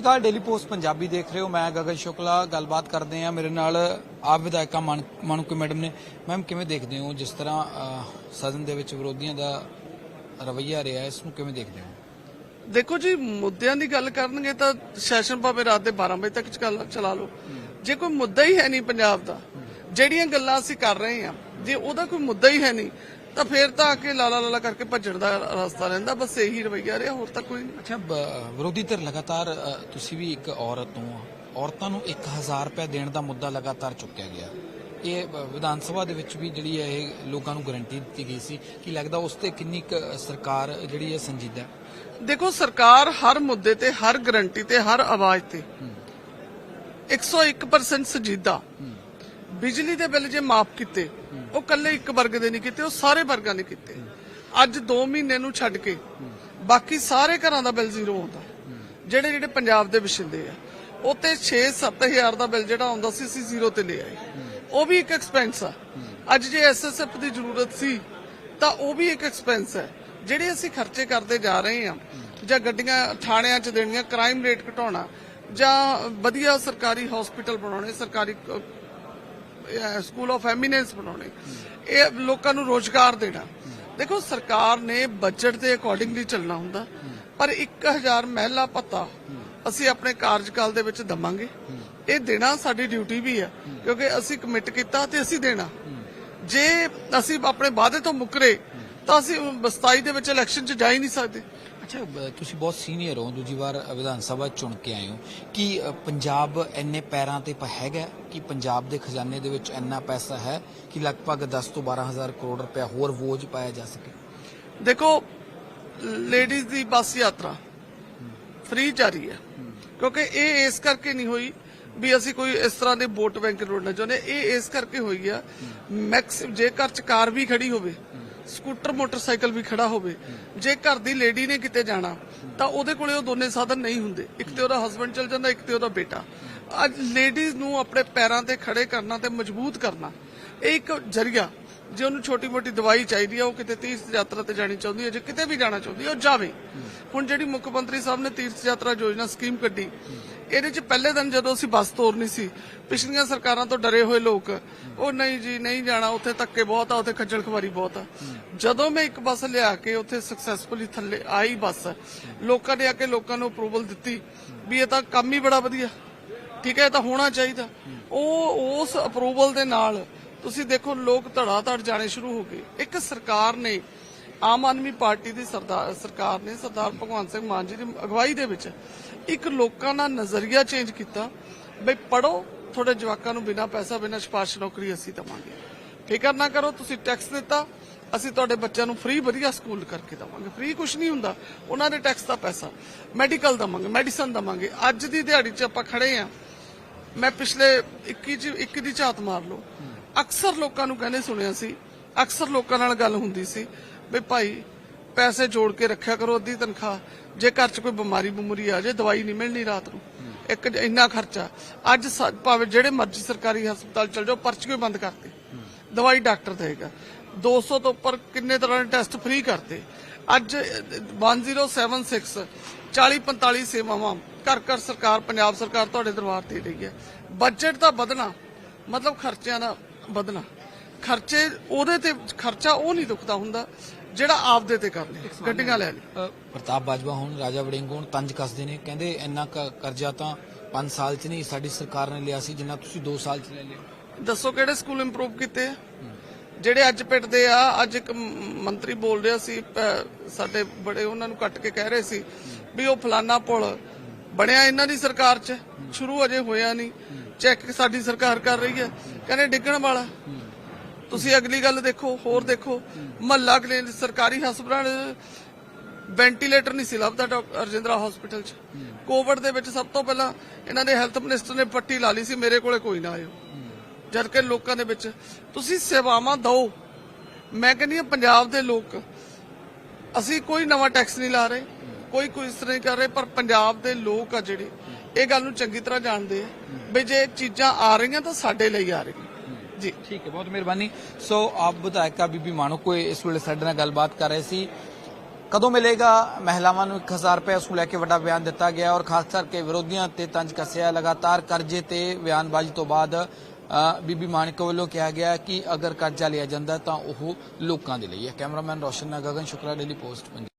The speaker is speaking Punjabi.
ਸਤਿਕਾਰ ਡੇਲੀ ਪੋਸਟ ਪੰਜਾਬੀ ਦੇਖ ਰਹੇ ਹੋ। ਮੈਂ ਗਗਨ ਸ਼ੁਕਲਾ ਗੱਲਬਾਤ ਕਰਦੇ ਆ ਮੇਰੇ ਨਾਲ ਆਪ ਵਿਧਾਇਕਾ ਮਨ- ਮਾਣੂਕੇ ਮੈਡਮ ਨੇ। ਮੈਮ ਕਿਵੇਂ ਦੇਖਦੇ ਹੋ? ਜਿਸ ਤਰ੍ਹਾਂ ਸਦਨ ਦੇ ਵਿੱਚ ਵਿਰੋਧੀਆਂ ਦਾ ਰਵੱਈਆ ਰਿਹਾ ਇਸ ਨੂੰ ਕਿਵੇਂ ਦੇਖਦੇ ਹੋ? ਦੇਖੋ ਜੀ ਮੁੱਦਿਆਂ ਦੀ ਗੱਲ ਕਰਨਗੇ ਤਾਂ ਸੈਸ਼ਨ ਭਾਵੇਂ ਰਾਤ ਦੇ 12 ਵਜੇ ਤੱਕ ਚੱਲ- ਲਓ। ਜੇ ਕੋਈ ਮੁੱਦਾ ਹੀ ਹੈ ਨਹੀਂ ਪੰਜਾਬ ਦਾ ਜਿਹੜੀਆਂ ਗੱਲਾਂ ਅਸੀਂ ਕਰ ਰਹੇ ਹਾਂ ਜੇ ਉਹਦਾ ਕੋਈ ਮੁੱਦਾ ਹੀ ਹੈ ਨਹੀਂ ਤਾਂ ਫੇਰ ਤਾਂ ਆ ਕੇ ਲਾਲਾ ਲਾਲਾ ਕਰਕੇ ਭੱਜਣ ਦਾ ਰਸਤਾ ਰਹਿੰਦਾ ਬਸ ਇਹੀ ਰਵਈਆ ਰਿਹਾ ਹੋਰ ਤਾਂ ਕੋਈ ਨਹੀਂ ਅੱਛਾ ਬ- ਵਿਰੋਧੀ ਧਿਰ ਲਗਾਤਾਰ ਤੁਸੀਂ ਵੀ ਇੱਕ ਔਰਤ ਹੋ ਔਰਤਾਂ ਨੂੰ 1000 ਰੁਪਏ ਦੇਣ ਦਾ ਮੁੱਦਾ ਲਗਾਤਾਰ ਚੁੱਕਿਆ ਗਿਆ। ਇਹ ਵਿਧਾਨ ਸਭਾ ਦੇ ਵਿੱਚ ਵੀ ਜਿਹੜੀ ਹੈ ਇਹ ਲੋਕਾਂ ਨੂੰ ਗਾਰੰਟੀ ਦਿੱਤੀ ਗਈ ਸੀ ਕਿ ਲੱਗਦਾ ਉਸ ਤੇ ਕਿੰਨੀ ਕੁ ਸਰਕਾਰ ਜਿਹੜੀ ਹੈ ਸੰਜੀਦਾ ਹੈ? ਦੇਖੋ ਸਰਕਾਰ ਹਰ ਮੁੱਦੇ ਤੇ ਹਰ ਗਰੰਟੀ ਤੇ ਹਰ ਆਵਾਜ਼ ਤੇ 101% ਸਜੀਦਾ। ਬਿਜਲੀ ਦੇ ਬਿੱਲ ਜੇ ਮਾਫ ਕੀਤੇ, ਉਹ ਕੱਲੇ ਇੱਕ ਵਰਗ ਦੇ ਨਹੀਂ ਕੀਤੇ, ਉਹ ਸਾਰੇ ਵਰਗਾਂ ਨੇ ਕੀਤੇ। ਅੱਜ 2 ਮਹੀਨੇ ਨੂੰ ਛੱਡ ਕੇ ਬਾਕੀ ਸਾਰੇ ਘਰਾਂ ਦਾ ਬਿੱਲ ਜ਼ੀਰੋ ਆਉਂਦਾ ਜਿਹੜੇ ਜਿਹੜੇ ਪੰਜਾਬ ਦੇ ਵਸਿੰਦੇ ਆ, ਉਹ 6-7000 ਦਾ ਬਿੱਲ ਜਿਹੜਾ ਆਉਂਦਾ ਸੀ, ਅਸੀਂ ਜ਼ੀਰੋ ਤੇ ਲੈ ਆਏ। ਉਹ ਵੀ ਇੱਕ ਐਕਸਪੈਂਸ ਆ। ਅੱਜ ਜੇ ਐਸਐਸਐਫ ਦੀ ਜ਼ਰੂਰਤ ਸੀ, ਤਾਂ ਉਹ ਵੀ ਇੱਕ ਐਕਸਪੈਂਸ ਹੈ ਜਿਹੜੇ ਅਸੀਂ ਖਰਚੇ ਕਰਦੇ ਜਾ ਰਹੇ ਹਾਂ ਜਾਂ ਗੱਡੀਆਂ ਥਾਣਿਆਂ 'ਚ ਦੇਣੀਆਂ ਕ੍ਰਾਈਮ ਰੇਟ ਘਟਾਉਣਾ, ਜਾਂ ਵਧੀਆ ਸਰਕਾਰੀ ਹਸਪੀਟਲ ਬਣਾਉਣੇ, ਸਰਕਾਰੀ ਸਕੂਲ ਆਫ ਐਮੀਨੈਂਸ ਬਣਾਉਣੇ। ਇਹ ਲੋਕਾਂ ਨੂੰ ਰੋਜ਼ਗਾਰ ਦੇਣਾ। ਦੇਖੋ, ਸਰਕਾਰ ਨੇ ਬਜਟ ਦੇ ਅਕੋਰਡਿੰਗਲੀ ਚੱਲਣਾ ਹੁੰਦਾ, ਪਰ 1000 ਮਹਿਲਾ ਭੱਤਾ ਅਸੀਂ ਆਪਣੇ ਕਾਰਜਕਾਲ ਦੇ ਵਿੱਚ ਦਵਾਂਗੇ। ਇਹ ਦੇਣਾ ਸਾਡੀ ਡਿਊਟੀ ਵੀ ਹੈ ਕਿਉਂਕਿ ਅਸੀਂ ਕਮਿਟ ਕੀਤਾ ਤੇ ਅਸੀਂ ਦੇਣਾ। ਜੇ ਅਸੀਂ ਆਪਣੇ ਵਾਅਦੇ ਤੋਂ ਮੁਕਰੇ, ਤਾਂ ਅਸੀਂ 27 ਦੇ ਵਿੱਚ ਇਲੈਕਸ਼ਨ 'ਚ ਜਾ ਹੀ ਨਹੀਂ ਸਕਦੇ। ਅੱਛਾ ਤੁਸੀਂ ਬਹੁਤ ਸੀਨੀਅਰ ਹੋ, ਦੂਜੀ ਵਾਰ ਵਿਧਾਨ ਸਭਾ ਚੁਣ ਕੇ ਆਏ ਹੋ। ਕਿ ਪੰਜਾਬ ਇੰਨੇ ਪੈਰਾਂ ਤੇ ਹੈਗਾ? ਕਿ ਪੰਜਾਬ ਦੇ ਖਜ਼ਾਨੇ ਦੇ ਵਿੱਚ ਇੰਨਾ ਪੈਸਾ ਹੈ ਕਿ ਲਗਭਗ 10 ਤੋਂ 12000 ਕਰੋੜ ਰੁਪਏ ਹੋਰ ਬੋਝ ਪਾਇਆ ਜਾ ਸਕੇ? ਦੇਖੋ, ਲੇਡੀਜ਼ ਦੀ ਬੱਸ ਯਾਤਰਾ ਫ੍ਰੀ ਜਾਰੀ ਹੈ। ਕਿਉਂਕਿ ਇਹ ਇਸ ਕਰਕੇ ਨਹੀਂ ਹੋਈ ਵੀ ਅਸੀਂ ਕੋਈ ਇਸ ਤਰ੍ਹਾਂ ਦੇ ਵੋਟ ਬੈਂਕ ਰੋੜਨਾ ਚਾਹੁੰਦੇ। ਇਹ ਇਸ ਕਰਕੇ ਹੋਈ ਆ, ਮੈਕਸ ਜੇ ਘਰ ਚ ਕਾਰ ਵੀ ਖੜੀ ਹੋਵੇ ਸਕੂਟਰ, ਮੋਟਰਸਾਈਕਲ ਵੀ ਖੜਾ ਹੋਵੇ। ਜੇ ਘਰ ਦੀ ਲੇਡੀ ਨੇ ਕਿਤੇ ਜਾਣਾ, ਤਾਂ ਉਹਦੇ ਕੋਲੇ ਉਹ ਦੋਨੇ ਸਾਧਨ ਨਹੀਂ ਹੁੰਦੇ। ਇੱਕ ਤੇ ਉਹਦਾ ਹਸਬੰਡ ਚਲ ਜਾਂਦਾ, ਇੱਕ ਤੇ ਉਹਦਾ ਬੇਟਾ। ਅੱਜ ਲੇਡੀਜ਼ ਨੂੰ ਆਪਣੇ ਪੈਰਾਂ ਤੇ ਖੜੇ ਕਰਨਾ ਤੇ ਮਜ਼ਬੂਤ ਕਰਨਾ, ਇਹ ਇੱਕ ਜਰੀਆ। ਜੇ ਉਹਨੂੰ ਛੋਟੀ ਮੋਟੀ ਦਵਾਈ ਚਾਹੀਦੀ ਹੈ ਉਹ ਕਿਤੇ ਤੀਰਥ ਯਾਤਰਾ ਤੇ ਜਾਣੀ ਚਾਹੁੰਦੀ ਹੈ ਜੇ ਕਿਤੇ ਵੀ ਜਾਣਾ ਚਾਹੁੰਦੀ ਹੈ ਉਹ ਜਾਵੇ। ਹੁਣ ਜਿਹੜੀ ਮੁੱਖ ਮੰਤਰੀ ਸਾਹਿਬ ਨੇ ਤੀਰਥ ਯਾਤਰਾ ਯੋਜਨਾ ਸਕੀਮ ਕੱਢੀ ਇਹਦੇ ਚ ਪਹਿਲੇ ਦਿਨ ਜਦੋਂ ਅਸੀਂ ਬੱਸ ਤੋਰਨੀ ਸੀ, ਪਿਛਲੀਆਂ ਸਰਕਾਰਾਂ ਤੋਂ ਡਰੇ ਹੋਏ ਲੋਕ, ਉਹ ਨਹੀਂ ਜੀ, ਨਹੀਂ ਜਾਣਾ, ਉੱਥੇ ਧੱਕੇ ਬਹੁਤ ਆ, ਉੱਥੇ ਖੱਜਲ ਖਵਾਰੀ ਬਹੁਤ ਆ। ਜਦੋਂ ਮੈਂ ਇੱਕ ਬੱਸ ਲਿਆ ਕੇ ਉੱਥੇ ਸਕਸੈਸਫੁਲੀ ਥੱਲੇ ਆਈ ਬੱਸ, ਲੋਕਾਂ ਨੇ ਆ ਕੇ ਲੋਕਾਂ ਨੂੰ ਅਪਰੂਵਲ ਦਿੱਤੀ ਵੀ ਇਹ ਤਾਂ ਕੰਮ ਹੀ ਬੜਾ ਵਧੀਆ, ਠੀਕ ਹੈ, ਇਹ ਤਾਂ ਹੋਣਾ ਚਾਹੀਦਾ। ਉਹ, ਉਸ ਅਪਰੂਵਲ ਦੇ ਨਾਲ ਤੁਸੀਂ ਦੇਖੋ ਲੋਕ ਧੜਾ ਧੜ ਜਾਣੇ ਸ਼ੁਰੂ ਹੋ ਗਏ। ਇੱਕ ਸਰਕਾਰ ਨੇ ਆਮ ਆਦਮੀ ਪਾਰਟੀ ਦੀ ਸਰਦਾਰ ਸਰਕਾਰ ਨੇ ਸਰਦਾਰ ਭਗਵੰਤ ਸਿੰਘ ਮਾਨ ਜੀ ਦੀ ਅਗਵਾਈ ਦੇ ਵਿੱਚ ਇੱਕ ਲੋਕਾਂ ਦਾ ਨਜ਼ਰੀਆ ਚੇਂਜ ਕੀਤਾ ਬਈ ਪੜੋ ਤੁਹਾਡੇ ਜਵਾਕਾਂ ਨੂੰ ਬਿਨਾਂ ਪੈਸਾ ਬਿਨਾਂ ਸਿਫਾਰਿਸ਼ ਨੌਕਰੀ ਅਸੀਂ ਦਵਾਂਗੇ। ਫਿਕਰ ਨਾ ਕਰੋ ਤੁਸੀਂ ਟੈਕਸ ਦਿੱਤਾ ਅਸੀਂ ਤੁਹਾਡੇ ਬੱਚਿਆਂ ਨੂੰ ਫ੍ਰੀ ਵਧੀਆ ਸਕੂਲ ਕਰਕੇ ਦਵਾਂਗੇ। ਫ੍ਰੀ ਕੁਝ ਨਹੀਂ ਹੁੰਦਾ ਉਹਨਾਂ ਦੇ ਟੈਕਸ ਦਾ ਪੈਸਾ। ਮੈਡੀਕਲ ਦਵਾਂਗੇ ਮੈਡੀਸਨ ਦਵਾਂਗੇ। ਅੱਜ ਦੀ ਦਿਹਾੜੀ 'ਚ ਆਪਾਂ ਖੜੇ ਆ। ਮੈਂ ਪਿਛਲੇ 21 ਚ 21 ਦੀ ਝਾਤ ਮਾਰ ਲਓ। ਅਕਸਰ ਲੋਕਾਂ ਨੂੰ ਕਹਿੰਦੇ ਸੁਣਿਆ ਸੀ ਅਕਸਰ ਲੋਕਾਂ ਨਾਲ ਗੱਲ ਹੁੰਦੀ ਸੀ ਵੀ ਭਾਈ, ਪੈਸੇ ਜੋੜ ਕੇ ਰੱਖਿਆ ਕਰੋ ਅੱਧੀ ਤਨਖਾਹ। ਜੇ ਘਰ 'ਚ ਕੋਈ ਬਿਮਾਰੀ ਬਮੂਰੀ ਆ ਜਾਏ, ਦਵਾਈ ਨਹੀਂ ਮਿਲਣੀ ਰਾਤ ਨੂੰ। ਇੱਕ ਇੰਨਾ ਖਰਚਾ। ਅੱਜ ਭਾਵੇਂ ਜਿਹੜੇ ਮਰਜ਼ੀ ਸਰਕਾਰੀ ਹਸਪਤਾਲ ਚਲ ਜਾਓ ਪਰਚੀਆਂ ਬੰਦ ਕਰਤੇ। ਦਵਾਈ ਡਾਕਟਰ ਦੇਗਾ। 200 ਤੋਂ ਉੱਪਰ ਕਿੰਨੇ ਤਰ੍ਹਾਂ ਦੇ ਟੈਸਟ ਫ੍ਰੀ ਕਰਤੇ। ਅੱਜ 1076 40 45 ਸੇਵਾਵਾਂ ਘਰ ਘਰ ਸਰਕਾਰ, ਪੰਜਾਬ ਸਰਕਾਰ ਤੁਹਾਡੇ ਦਰਬਾਰ ਤੇ ਰਹੀ ਹੈ। ਬਜਟ ਦਾ ਵਧਣਾ, ਮਤਲਬ ਖਰਚਿਆਂ ਦਾ ਵਧਣਾ। ਖਰਚੇ ਉਹਦੇ ਤੇ, ਖਰਚਾ ਉਹ ਨਹੀਂ ਦੁਖਦਾ ਹੁੰਦਾ। ਜਿਹੜਾ ਆਪਦੇ ਤੇ ਕਰ ਲੇ ਗੱਡੀਆਂ ਲੈ ਲਈ ਪ੍ਰਤਾਪ ਬਾਜਵਾ ਹੁਣ ਰਾਜਾ ਵੜਿੰਗ ਹੁਣ ਤੰਜ ਕੱਸਦੇ ਨੇ ਕਹਿੰਦੇ ਇੰਨਾ ਕਰਜ਼ਾ ਤਾਂ 5 ਸਾਲ 'ਚ ਨਹੀਂ ਸਾਡੀ ਸਰਕਾਰ ਨੇ ਲਿਆ ਸੀ ਜਿੰਨਾ ਤੁਸੀਂ 2 ਸਾਲ 'ਚ ਲੈ ਲਿਆ। ਦੱਸੋ ਕਿਹੜੇ ਸਕੂਲ ਇੰਪਰੂਵ ਕੀਤੇ ਆ? ਜਿਹੜੇ ਅੱਜ ਪਿੱਟਦੇ ਆ ਅੱਜ ਇੱਕ ਮੰਤਰੀ ਬੋਲ ਰਿਹਾ ਸੀ ਸਾਡੇ ਬੜੇ ਉਹਨਾਂ ਨੂੰ ਕੱਟ ਕੇ ਕਹਿ ਰਹੇ ਸੀ ਵੀ ਉਹ ਫਲਾਨਾ ਪੁਲ ਬਣਿਆ ਇਹਨਾਂ ਦੀ ਸਰਕਾਰ 'ਚ ਸ਼ੁਰੂ ਅਜੇ ਹੋਇਆ ਨਹੀਂ। ਚੈੱਕ ਸਾਡੀ ਸਰਕਾਰ ਕਰ ਰਹੀ ਹੈ। ਕਹਿੰਦੇ ਡਿੱਗਣ ਵਾਲਾ। ਤੁਸੀਂ ਅਗਲੀ ਗੱਲ ਦੇਖੋ, ਹੋਰ ਦੇਖੋ। ਮਹੱਲਾ ਕਲੀਨਿਕ ਸਰਕਾਰੀ ਹਸਪਤਾਲ, ਵੈਂਟੀਲੇਟਰ ਨਹੀਂ ਸੀ ਲੱਭਦਾ ਡਾਕਟਰ ਰਜਿੰਦਰਾ ਹਸਪੀਟਲ 'ਚ। ਕੋਵਿਡ ਦੇ ਵਿੱਚ ਸਭ ਤੋਂ ਪਹਿਲਾਂ ਇਹਨਾਂ ਦੇ ਹੈਲਥ ਮਿਨਿਸਟਰ ਨੇ ਪੱਟੀ ਲਾ ਲਈ ਸੀ, ਮੇਰੇ ਕੋਲੇ ਕੋਈ ਨਾ ਆਇਓ। ਜਦ ਕਿ ਲੋਕਾਂ ਦੇ ਵਿੱਚ ਤੁਸੀਂ ਸੇਵਾਵਾਂ ਦਿਓ। ਮੈਂ ਕਹਿੰਦੀ ਹਾਂ, ਪੰਜਾਬ ਦੇ ਲੋਕ, ਅਸੀਂ ਕੋਈ ਨਵਾਂ ਟੈਕਸ ਨਹੀਂ ਲਾ ਰਹੇ, ਕੋਈ ਕੋਈ ਇਸ ਤਰ੍ਹਾਂ ਨਹੀਂ ਕਰ ਰਹੇ, ਪਰ ਪੰਜਾਬ ਦੇ ਲੋਕ ਆ ਜਿਹੜੇ, ਇਹ ਗੱਲ ਨੂੰ ਚੰਗੀ ਤਰ੍ਹਾਂ ਜਾਣਦੇ ਆ। ਵੀ ਜੇ ਚੀਜ਼ਾਂ ਆ ਰਹੀਆਂ ਤਾਂ ਸਾਡੇ ਲਈ ਆ ਰਹੀਆਂ। ਜੀ। ਠੀਕ ਹੈ ਬਹੁਤ ਮਿਹਰਬਾਨੀ ਸੋ ਆਪ ਵਿਧਾਇਕਾ ਬੀਬੀ ਮਾਣੋ ਕੋਈ ਇਸ ਵੇਲੇ ਸਾਡੇ ਨਾਲ ਗੱਲਬਾਤ ਕਰ ਰਹੇ ਸੀ ਕਦੋਂ ਮਿਲੇਗਾ ਮਹਿਲਾਵਾਂ ਨੂੰ 1000 ਰੁਪਏ ਉਸ ਨੂੰ ਲੈ ਕੇ ਵੱਡਾ ਬਿਆਨ ਦਿੱਤਾ ਗਿਆ ਔਰ ਖਾਸ ਕਰਕੇ ਵਿਰੋਧੀਆਂ ਤੇ ਤੰਜ ਕੱਸਿਆ ਲਗਾਤਾਰ ਕਰਜ਼ੇ ਤੇ ਬਿਆਨਬਾਜ਼ੀ ਤੋਂ ਬਾਅਦ ਬੀਬੀ ਮਾਨਿਕ ਵੱਲੋਂ ਕਿਹਾ ਗਿਆ ਕਿ ਅਗਰ ਕਰਜ਼ਾ ਲਿਆ ਜਾਂਦਾ ਤਾਂ ਉਹ ਲੋਕਾਂ ਦੇ ਲਈ ਹੈ ਕੈਮਰਾਮੈਨ ਰੋਸ਼ਨ ਨਾਲ ਗਗਨ ਸ਼ੁਕਲਾ ਡੇਲੀ ਪੋਸਟ ਪੰਜਾਬ